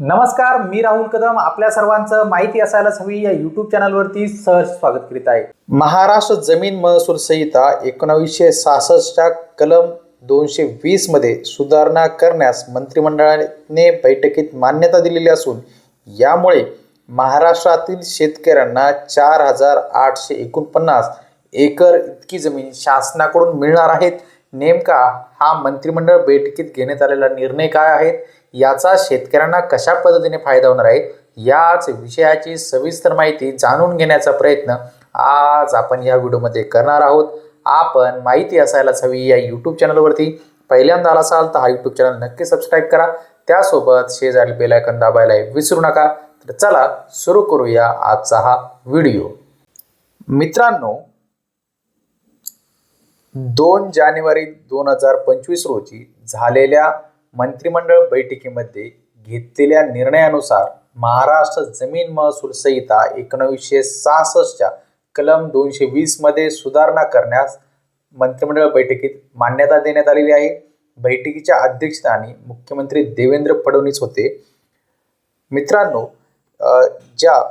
नमस्कार मी राहुल कदम. आपल्या सर्वांचं माहिती असायलाच हवी या युट्यूब चॅनलवरती सहज स्वागत करीत आहे. महाराष्ट्र जमीन महसूल संहिता एकोणावीसशे सहासष्टच्या कलम दोनशे वीसमध्ये सुधारणा करण्यास मंत्रिमंडळाने बैठकीत मान्यता दिलेली असून यामुळे महाराष्ट्रातील शेतकऱ्यांना चार हजार आठशे एकोणपन्नास एकर इतकी जमीन शासनाकडून मिळणार आहेत नेमका हा मंत्रिमंडळ बैठकीत घेण्यात आलेला निर्णय काय आहेत याचा शेतकऱ्यांना कशा पद्धतीने फायदा होणार आहे? याच विषयाची सविस्तर माहिती जाणून घेण्याचा प्रयत्न आज आपण या व्हिडिओमध्ये करणार आहोत. आपण माहिती असायलाच हवी या यूट्यूब चॅनलवरती. पहिल्यांदा आला असाल तर हा यूट्यूब चॅनल नक्की सबस्क्राईब करा. त्यासोबत शेजारी बेलायकन दाबायला विसरू नका. तर चला सुरू करूया आजचा हा व्हिडिओ. मित्रांनो दोन जानेवारी दोन हजार पंचवीस रोजी झालेल्या मंत्रिमंडळ बैठकीमध्ये घेतलेल्या निर्णयानुसार महाराष्ट्र जमीन महसूल संहिता एकोणीसशे सहासष्टच्या कलम दोनशे वीसमध्ये सुधारणा करण्यास मंत्रिमंडळ बैठकीत मान्यता देण्यात आलेली आहे. बैठकीच्या अध्यक्षस्थानी मुख्यमंत्री देवेंद्र फडणवीस होते. मित्रांनो ज्या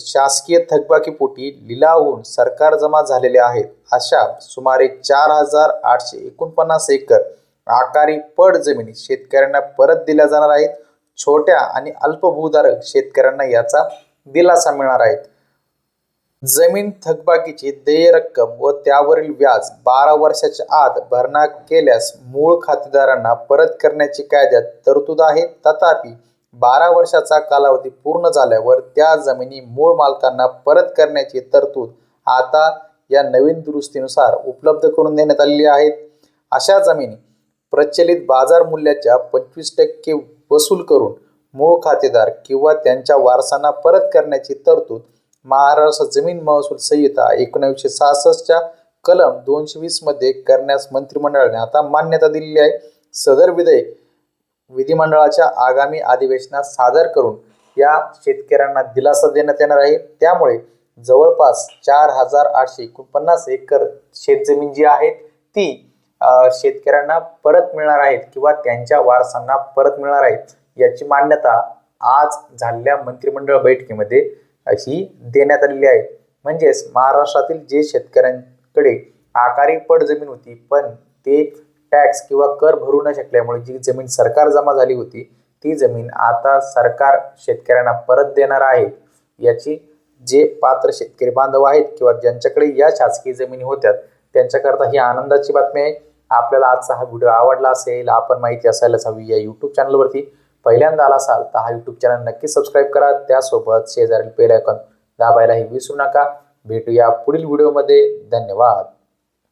शासकीय थकबाकीपोटी लिलाव होऊन सरकार जमा झालेले आहेत. अशा सुमारे चार हजार आठशे एकोणपन्नास एकर आकारी पड जमिनी शेतकऱ्यांना परत दिल्या जाणार आहेत. छोट्या आणि अल्पभूधारक शेतकऱ्यांना याचा दिलासा मिळणार आहेत जमीन थकबाकीची देय रक्कम व त्यावरील व्याज बारा वर्षाच्या आत भरणा केल्यास मूळ खातेदारांना परत करण्याची कायद्यात तरतूद आहे. तथापि बारा वर्षाचा कालावधी पूर्ण झाल्यावर त्या जमिनी मूळ मालकांना परत करण्याची तरतूद आता या नवीन दुरुस्तीनुसार उपलब्ध करून देण्यात आलेली आहेत अशा जमिनी प्रचलित बाजार मूल्याच्या पंचवीस टक्के वसूल करून मूळ खातेदार किंवा त्यांच्या वारसांना परत करण्याची तरतूद महाराष्ट्र जमीन महसूल संहिता एकोणीसशे सहासष्टच्या कलम दोनशे वीसमध्ये करण्यास मंत्रिमंडळाने आता मान्यता दिलेली आहे. सदर विधेयक विधिमंडळाच्या आगामी अधिवेशनात सादर करून या शेतकऱ्यांना दिलासा देण्यात येणार आहे. त्यामुळे जवळपास चार हजार आठशे एकोणपन्नास एकर शेतजमीन जी आहे ती शेतकऱ्यांना परत मिळणार आहेत किंवा त्यांच्या वारसांना परत मिळणार आहेत याची मान्यता आज झालेल्या मंत्रिमंडळ बैठकीमध्ये अशी देण्यात आलेली आहे. म्हणजेच महाराष्ट्रातील जे शेतकऱ्यांकडे आकारी पड जमीन होती पण ते टॅक्स किंवा कर भरू न शकल्यामुळे जी जमीन सरकार जमा झाली होती ती जमीन आता सरकार शेतकऱ्यांना परत देणार आहे. याची जे पात्र शेतकरी बांधव आहेत किंवा ज्यांच्याकडे या शासकीय जमिनी होत्या त्यांच्याकरता ही आनंदाची बातमी आहे. आपल्याला आजचा हा व्हिडिओ आवडला असेल आपण माहिती असायलाच हवी या यूट्यूब चॅनलवरती पहिल्यांदा आला असाल तर हा यूट्यूब चॅनल नक्की सबस्क्राईब करा. त्यासोबत शेजारील बेल आयकॉन दाबायलाही विसरू नका. भेटूया पुढील व्हिडिओमध्ये. धन्यवाद.